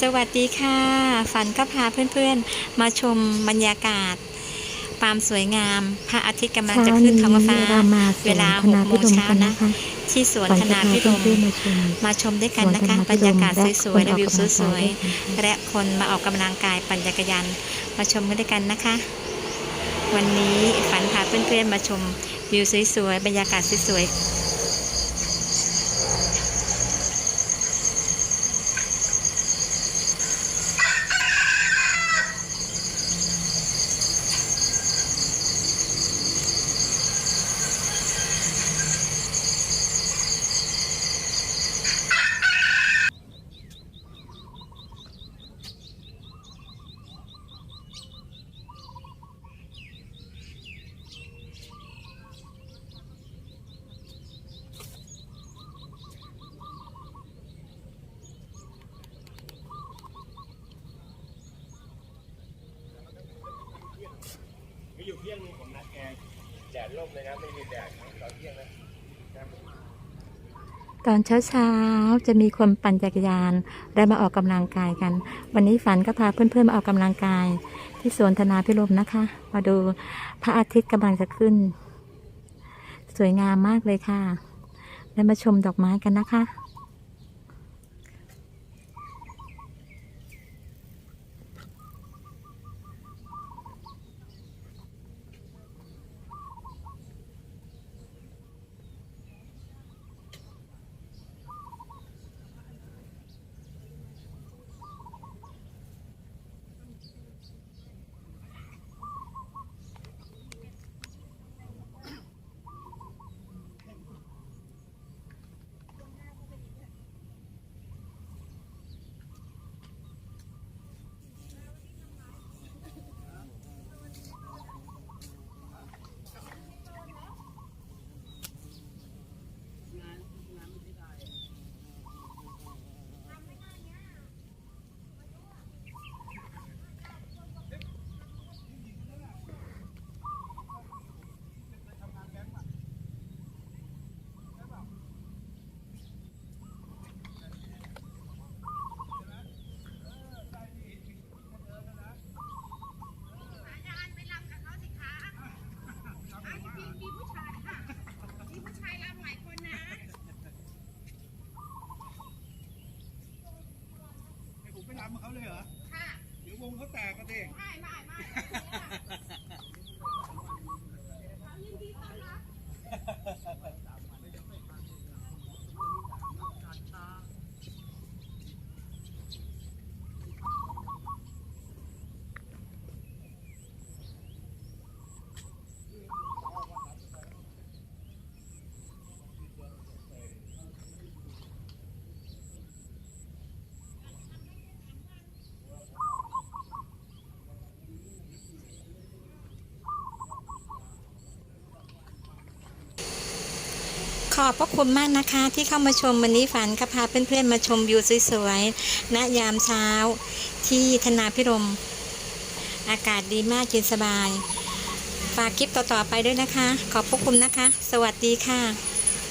สวัสดีค่ะ ฝันก็พาเพื่อนๆ มาชมบรรยากาศความสวยงาม พระอาทิตย์กำลังจะขึ้นท้องฟ้าเรามาสเววนลาคหณะกโมพิงรมเช้ากันนะนะคะที่สวนฝันคจะณะพาพิรเพื่มอนๆมาชมมาชมด้วยกันนะคะสวนบรรยากาศพิมสวยๆและและวิวคนออกกำลังสวยกายด้วยกันๆและคนมาออกกำลังกายปั่นจักรยานมาชมกันด้วยกันนะคะ วันนี้ฝันพาเพื่อนๆมาชมวิวสวยๆบรรยากาศสวยๆ ที่ยงนึงผมนัดแกแดดร่มเลยนะไม่มีแดดตอนเที่ยงนะตอนเช้าๆ จะมีคนปั่นจักรยาน ได้มาออกกำลังกายกัน วันนี้ฝันก็พาเพื่อนๆ มาออกกำลังกาย ที่สวนธนาพิรมนะคะ มาดูพระอาทิตย์กำลังจะขึ้น สวยงามมากเลยค่ะและมาชมดอกไม้กันนะคะ ให้ผมไปรำกับ เขาเลยเหรอ ค่ะเดี๋ยววงเขาแตกกันเองข อบพระคุณมากนะคะที่เข้ามาชมวันนี้ฝันก็พาเพื่อนๆมาชมวิวสวยๆณยามเช้า ที่ธนาพิรม อากาศดีมากเย็นสบาย ฝากคลิปต่อๆไปด้วยนะคะ ขอบพระคุณนะคะ สวัสดีค่ะ